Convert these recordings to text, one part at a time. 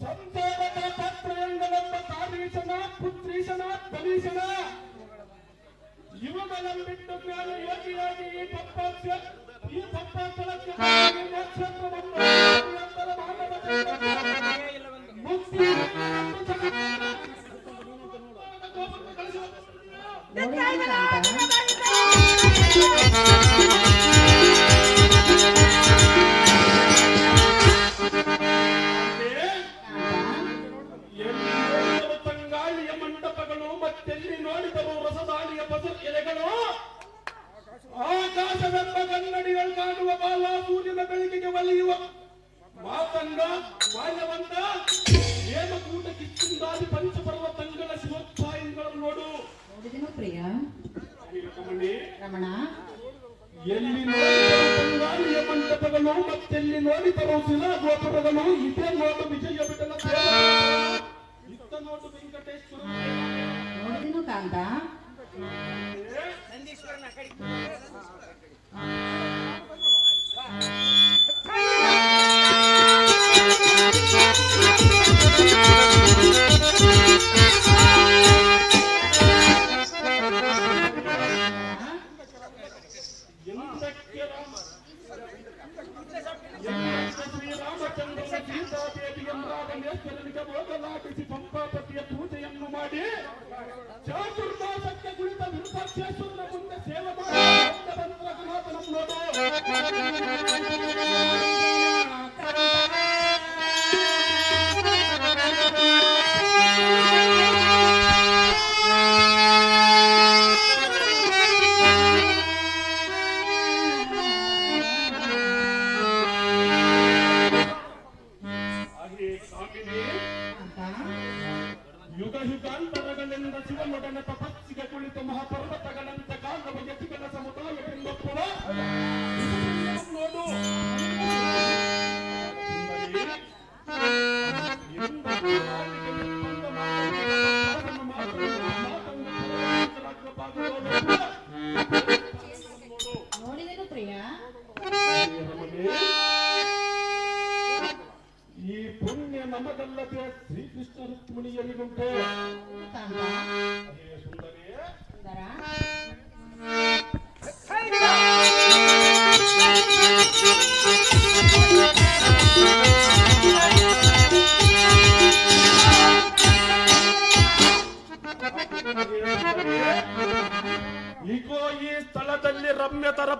ಸಂತೋಷದ ಪತ್ರಯಂಗಲೆಂಬ ತಾರೀಶನ ಪುತ್ರೀಶನ ತಲೀಶನ ಇವುಗಳನ್ನು ಬಿಟ್ಟು ನಾನು ಯೋಗಿಯಾಗಿ ಈ ಪಪ್ಪಾಕ್ಷ ಈ ಪಪ್ಪಾಕ್ಷರಕ್ಕೆ ಕ್ಷೇತ್ರವನ್ನು ಸೂರ್ಯನ ಬೆಳಕಿಗೆ ಒಲಿಯುವ ಮಾತಂಗ ಮಾಯವಂತ ಹೇಮಕೂಟ ಕಿಚ್ಚಿಂದಾದಿ ಪಂಚಪರ್ವತಂಗಳ ಶಿವೋತ್ಸಾಹಿಗಳನ್ನು ನೋಡು. ನೋಡಿದೀನು ಪ್ರಿಯ? ರಮಣ. ಎಲ್ಲಿ ನೋಡಿ ಮಂಟಪಗಳು ಮತ್ತೆಲ್ಲಿ ನೋಡಿದರೂ ಶಿಲಾ ಗೋಪುರಗಳು ಇದೇ ನೋಡು ವಿಜಯ ಬಿಟ್ಟನ ಇತ್ತ ನೋಡು ವೆಂಕಟೇಶ್ವರ. ನೋಡಿದೀನು ಕಾಂತ? ಎಂದಕ್ಕೆ ನೋಡು ಹಾಗೆ ಸ್ವಾಮಿನೇ ಕಾಂತ ಯುಗ ಯುಗಾಂತರಗಳಿಂದ ಶಿವನೊಡನೆ ತಪಸ್ಸಿಗೆ ಕುಳಿತ ಮಹಾಪರ್ವತಗಳಂತ ಕಾಲವ ಯತಿಗಳ ಸಮುದಾಯವೆಂದೊಪ್ಪುವ ನೋಡು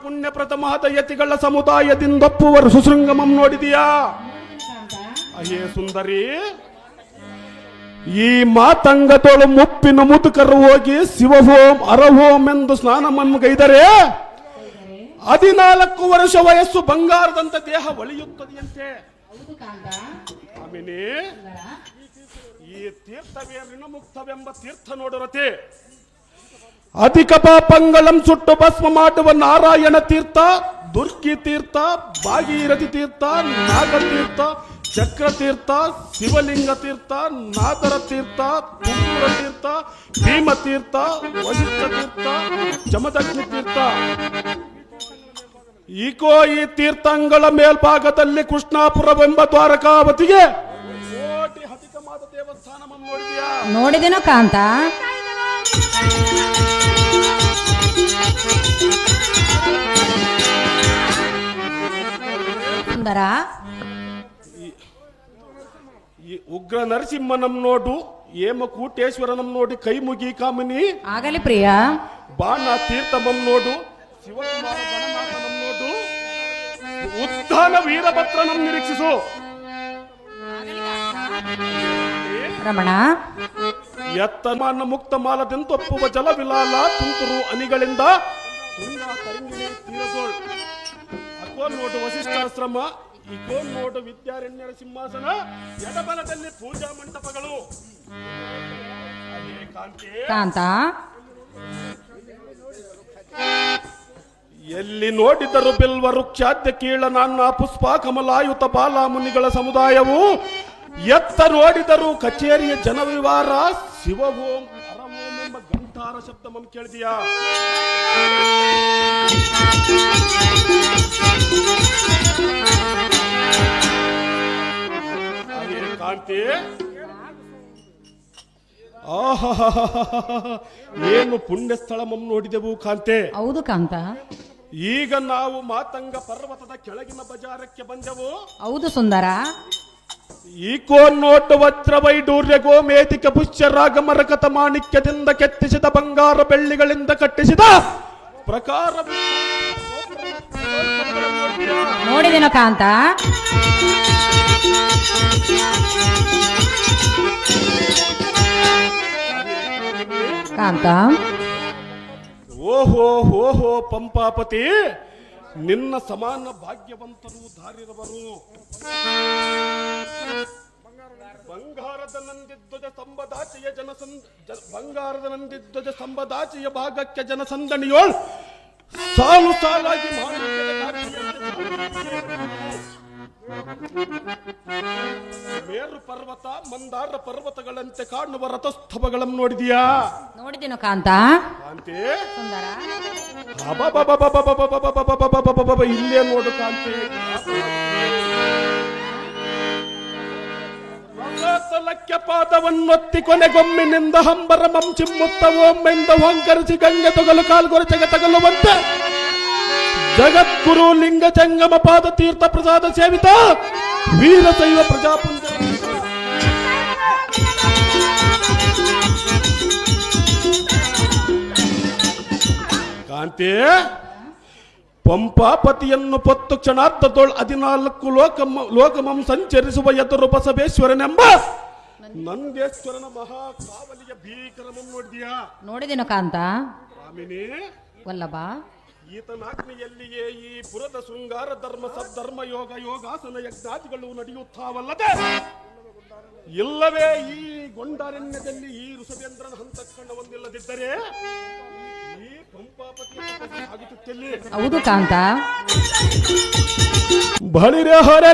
ರಮ್ಯತರ ಪುಣ್ಯ ಪ್ರಥಮಾದ ಯತಿಗಳ ಸಮುದಾಯದಿಂದೊಪ್ಪುವರು ಸುಶೃಂಗಮಂ ನೋಡಿದೀಯಾ? ಅಯ್ಯೇ ಸುಂದರಿ, ಈ ಮಾತಂಗತೋಳು ಮುಪ್ಪಿನ ಮುದುಕರು ಹೋಗಿ ಶಿವಹೋಂ ಅರಹೋಂ ಎಂದು ಸ್ನಾನ ಮನ್ಗೈದರೆ ಹೌದರೆ? ಹದಿನಾಲ್ಕು ವರ್ಷ ವಯಸ್ಸು ಬಂಗಾರದಂತ ದೇಹ ಒಳಿಯುತ್ತದೆಯಂತೆ. ಈ ತೀರ್ಥವೇ ಋಣಮುಕ್ತವೆಂಬ ತೀರ್ಥ ನೋಡುರತೆ. ಅಧಿಕ ಪಾಪಂಗಳಂ ಸುಟ್ಟು ಭಸ್ಮ ಮಾಡುವ ನಾರಾಯಣ ತೀರ್ಥ ದುರ್ಗಿ ತೀರ್ಥ, ಭಾಗೀರಥಿ ತೀರ್ಥ ನಾಗತೀರ್ಥ ಚಕ್ರತೀರ್ಥ ಶಿವಲಿಂಗ ತೀರ್ಥ ನಾಗರ ತೀರ್ಥ ತುಮೂರ ತೀರ್ಥ, ಭೀಮ ತೀರ್ಥ, ವಶಿಷ್ಠ ತೀರ್ಥ, ಚಮದಗ್ನಿ ತೀರ್ಥ. ಈಕೋ ಈ ತೀರ್ಥಂಗಳ ಮೇಲ್ಭಾಗದಲ್ಲಿ ಕೃಷ್ಣಾಪುರವೆಂಬ ದ್ವಾರಕಾವತಿಗೆ ಕೋಟಿ ನೋಡಿದೀನು ಕಾಂತ? ఉగ్ర నరసింహనం నోటు ఏమ కూటేశ్వరనం నోటి కై ముగి కామిని ఆగలి ప్రియా. బాణ తీర్థమం నోటు శివకుమారం నోటు ఉత్థాన వీరభద్రనం నిరీక్షిసు. ರಮಣ. ಎತ್ತಮಾನ ಮುಕ್ತ ಮಾಲದೆಂತೊಪ್ಪುವ ಜಲವಿಲಾಲ ತುಂತುರು ಅನಿಗಳಿಂದ ತುಂಗ ತರಂಗಿಣಿ ತೀರದೋಳ್. ಅಕೋ ನೋಡು ವಸಿಷ್ಠಾಶ್ರಮ ಇಕೋ ನೋಡು ವಿದ್ಯಾರಣ್ಯರ ಸಿಂಹಾಸನ ಎಡಬಲದಲ್ಲಿ ಪೂಜಾ ಮಂಟಪಗಳು. ಅದೇ ಕಾಂತಿ. ಕಾಂತ ಎಲ್ಲಿ ನೋಡಿದರು ಬಿಲ್ವ ವೃಕ್ಷಾದ್ಯ ಕೀಳ ನಾನ್ನ ಪುಷ್ಪ ಕಮಲಾಯುತ ಬಾಲ ಮುನಿಗಳ ಸಮುದಾಯವು ಎತ್ತ ನೋಡಿದರು ಕಚೇರಿಯ ಜನವಿವಾರ ಶಿವಭೋಂ ಓಂ ಎಂಬ ಗಂಟಾರ ಶಬ್ದ ಮಮ್ ಕೇಳಿದೀಯಾ ಕಾಣ್ತಿ. ಏನು ಪುಣ್ಯ ಮಮ್ಮ ನೋಡಿದೆವು ಕಾಂತೆ? ಹೌದು ಕಾಂತ. ಈಗ ನಾವು ಮಾತಂಗ ಪರ್ವತದ ಕೆಳಗಿನ ಬಜಾರಕ್ಕೆ ಬಂದೆವು. ಹೌದು ಸುಂದರ. ಈಕೋ ನೋಟ ವಜ್ರ ವೈಡೂರ್ಯ ಗೋಮೇತಿಕ ಪುಷ್ಯ ರಾಗ ಮರಕತ ಮಾಣಿಕ್ಯದಿಂದ ಕೆತ್ತಿಸಿದ ಬಂಗಾರ ಬೆಳ್ಳಿಗಳಿಂದ ಕಟ್ಟಿಸಿದ ಪ್ರಕಾರ ನೋಡಿದಿನ ಕಾಂತ? ಕಾಂತ? ಓಹೋ ಓಹೋ ಪಂಪಾಪತಿ. ನಿನ್ನ ಸಮಾನ ಭಾಗ್ಯವಂತರು ಧಾರಿರವರು ಬಂಗಾರದ ನಂದಿಧ್ವಜ ಸಂಬದಾಚೆಯ ಜನಸಂದ ಬಂಗಾರದ ನಂದಿಧ್ವಜ ಸಂಬದಾಚೆಯ ಭಾಗಕ್ಕೆ ಜನಸಂದಣಿಯೋಳ್. ಸಾಲು ಸಾಲಾಗಿ ಮಾಡಿ ಮೇರು ಪರ್ವತ ಮಂದಾರ ಪರ್ವತಗಳಂತೆ ಕಾಣುವ ರಥಸ್ತಭಗಳನ್ನು ನೋಡಿದೀಯಾ? ನೋಡಿದಿನ ಕಾಂತ? ಕಾಂತಿ? ಇಲ್ಲೇ ನೋಡು ಕಾಂತಿ ರಥಾಚಲಕ್ಕೆ ಪಾದವನ್ನೊತ್ತಿ ಕೊನೆಗೊಮ್ಮಿನಿಂದ ಹಂಬರ ಮಂಚಿಮ್ಮುತ್ತ ಒಮ್ಮೆಂದ ಹೊಂಕರಿಸಿ ಗಂಗೆ ತೊಗಲು ಕಾಲ್ಗೊರಚೆಗೆ ತಗಲುವಂತೆ ಜಗದ್ಗುರು ಲಿಂಗ ಜಂಗಮ ಪಾದ ತೀರ್ಥ ಪ್ರಸಾದ ಸೇವಿತ ವೀರಶೈವ ಪ್ರಜಾಪುಂಜ ಕಾಂತಿ ಪಂಪಾಪತಿಯನ್ನು ಪತ್ತು ಕ್ಷಣಾರ್ಥದೊಳ್ ಹದಿನಾಲ್ಕು ಲೋಕಮ ಲೋಕಮಂ ಸಂಚರಿಸುವ ಎದುರು ಬಸವೇಶ್ವರನೆಂಬ ನಂದೇಶ್ವರನ ಮಹಾ ಕಾವಲಿಯ ಭೀಕರಮಂ ನೋಡಿದ್ಯಾ? ನೋಡಿದಿನ ಕಾಂತ? ಸ್ವಾಮಿನಿ ವಲ್ಲಭ? ಈತನಾಗ್ನಿಯಲ್ಲಿಯೇ ಈ ಪುರದ ಶೃಂಗಾರ ಧರ್ಮ ಸದ್ಧರ್ಮ ಯೋಗ ಯೋಗಾಸನ ಯಜ್ಞಾದಿಗಳು ನಡೆಯುತ್ತಾವಲ್ಲದೆ ಇಲ್ಲವೇ ಈ ಗೊಂಡಾರಣ್ಯದಲ್ಲಿ ಈ ಋಷಭೇಂದ್ರನ ಈ ಪಂಪಾಪತಿ ಆಗುತ್ತಿಲ್ಲಿ ಹೌದು ಕಾಂತ ಬಳಿರ ಹೊರ